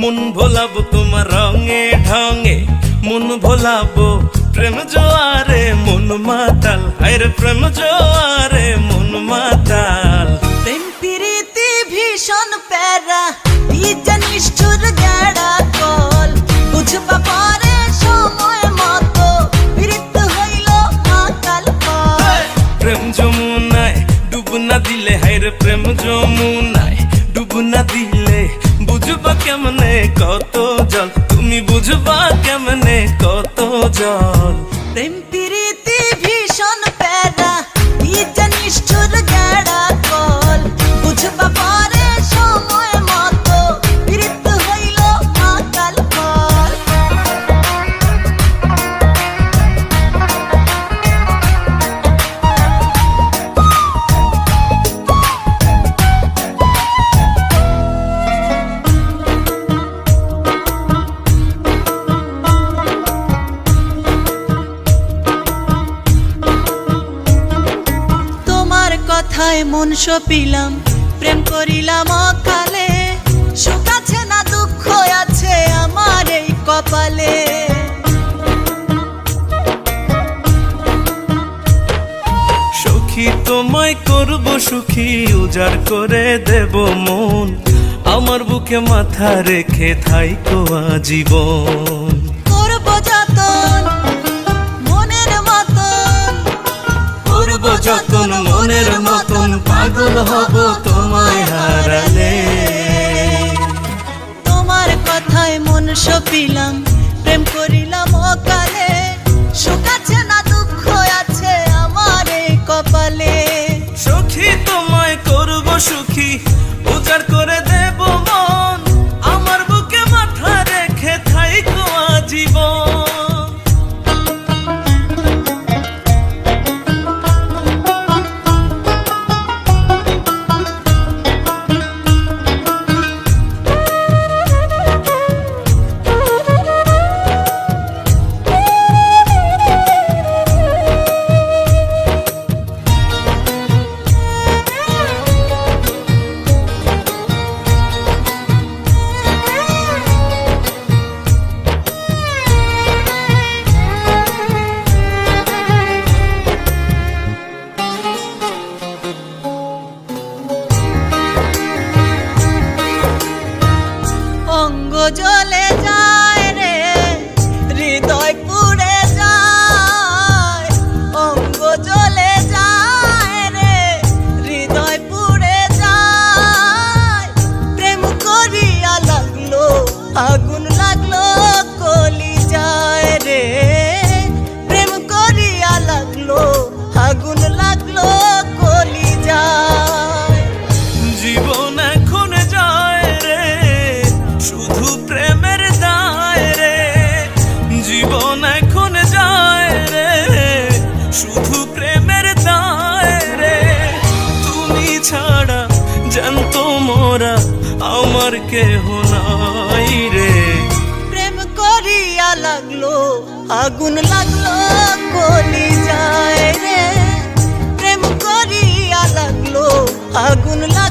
মন ভোলাবো তোমার রঙে ঢঙে মন ভোলাবো প্রেম জোয়ারে মন মাতাল হায়রে প্রেম জোয়ারে মন মাতাল প্রেম প্রীতি ভীষণ প্যারা যে নিষ্ঠুর গেড়া কল বুঝবা পরে সময় মতো প্রীত হইল কল প্রেম যমুনায় ডুব না দিলে হায়রে প্রেম যমুনায় ডুব না দিলে বুঝবা কেমনে কত জল তুমি বুঝবা কেমনে কত জল প্রেম কথায় মন সপিলাম, প্রেম করিলাম অকালে। সুখ আছে না দুঃখ আছে আমার এই কপালে। সখী তোমায় করব সুখী, উজাড় করে দেব মন। আমার বুকে মাথা রেখে থাইকো আজীবন। পাগল হব তোমায় হারালে? তোমার কথায় মন সপিলাম, প্রেম করিলাম অকালে। সুখ আছে না দুঃখ আছে আমার কপালে। সখী তোমায় করব সুখী, উজাড় করে দেব আমার কেহ নাই রে। প্রেম করিয়া লাগল, আগুন লাগল, কলি যায় রে। প্রেম করিয়া লাগল, আগুন লাগল